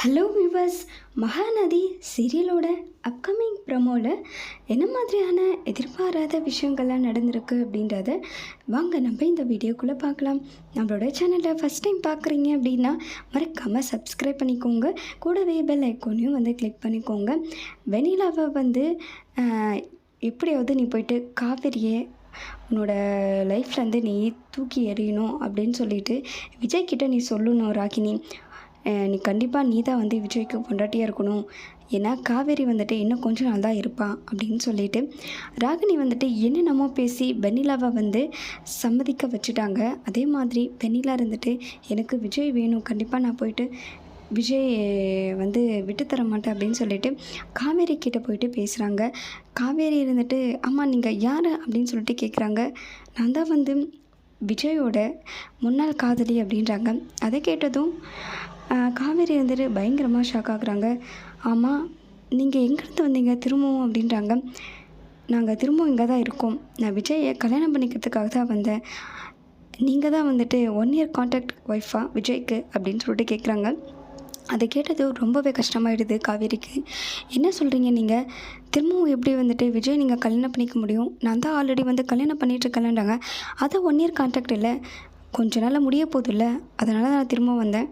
Hello viewers Mahanadi சீரியலோட upcoming ப்ரமோவில் என்ன மாதிரியான எதிர்பாராத விஷயங்கள்லாம் நடந்திருக்கு அப்படின்றத வாங்க நம்ம இந்த வீடியோக்குள்ளே பார்க்கலாம். நம்மளோட சேனலை ஃபஸ்ட் டைம் பார்க்குறீங்க அப்படின்னா மறக்காமல் சப்ஸ்கிரைப் பண்ணிக்கோங்க. கூடவே பெல் ஐக்கோனையும் வந்து கிளிக் பண்ணிக்கோங்க. வெனிலாவை வந்து எப்படியாவது நீ போயிட்டு காவேரியை உன்னோட லைஃப்லேருந்து நீ தூக்கி எறியணும் அப்படின்னு சொல்லிட்டு விஜய்கிட்ட நீ சொல்லணும் ராகினி. நீ கண்டிப்பாக நீ தான் வந்து விஜய்க்கு பொண்டாட்டியாக இருக்கணும். ஏன்னா காவேரி வந்துட்டு இன்னும் கொஞ்ச நாள் தான் இருப்பான் அப்படின்னு சொல்லிட்டு ராகினி வந்துட்டு என்னென்னமோ பேசி வெண்ணிலாவை வந்து சம்மதிக்க வச்சுட்டாங்க. அதே மாதிரி வெண்ணிலா இருந்துட்டு எனக்கு விஜய் வேணும். கண்டிப்பாக நான் போயிட்டு விஜய் வந்து விட்டுத்தர மாட்டேன். அப்படின்னு சொல்லிட்டு காவேரி கிட்டே போயிட்டு பேசுகிறாங்க காவேரி இருந்துட்டு ஆமாம் நீங்கள் யார்? அப்படின்னு சொல்லிட்டு கேட்குறாங்க நான் தான் வந்து விஜயோட முன்னாள் காதலி அப்படின்றாங்க. அதை கேட்டதும் காவேரி வந்துட்டு பயங்கரமாக ஷாக் ஆகுறாங்க. ஆமாம் நீங்கள் எங்கேருந்து வந்தீங்க திரும்பவும் அப்படின்றாங்க. நாங்கள் திரும்பவும் இங்கே தான் இருக்கோம். நான் விஜயை கல்யாணம் பண்ணிக்கிறதுக்காக தான் வந்தேன். நீங்கள் தான் வந்துட்டு ஒன் இயர் காண்டாக்ட் ஒய்ஃபா விஜய்க்கு அப்படின்னு சொல்லிட்டு கேட்குறாங்க அதை கேட்டது ரொம்பவே கஷ்டமாயிடுது காவேரிக்கு. என்ன சொல்கிறீங்க நீங்கள் திரும்பவும் எப்படி வந்துட்டு விஜய் நீங்கள் கல்யாணம் பண்ணிக்க முடியும்? நான் தான் ஆல்ரெடி வந்து கல்யாணம் பண்ணிட்டுருக்கேன்ட்டாங்க அதை ஒன் இயர் கான்ட்ராக்ட் இல்லை. கொஞ்ச நாளில் முடிய போதில்ல. அதனால தான் நான் திரும்ப வந்தேன்.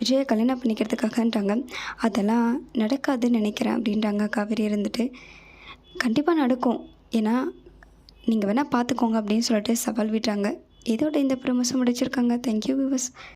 விஜயை கல்யாணம் பண்ணிக்கிறதுக்காகன்றாங்க. அதெல்லாம் நடக்காதுன்னு நினைக்கிறேன் அப்படின்றாங்க காவேரி இருந்துட்டு. கண்டிப்பாக நடக்கும். ஏன்னா நீங்கள் வேணால் பார்த்துக்கோங்க அப்படின்னு சொல்லிட்டு சவால் விடுறாங்க. இதோட இந்த ப்ரமோஷன் முடிச்சிருக்காங்க. தேங்க்யூ விவஸ்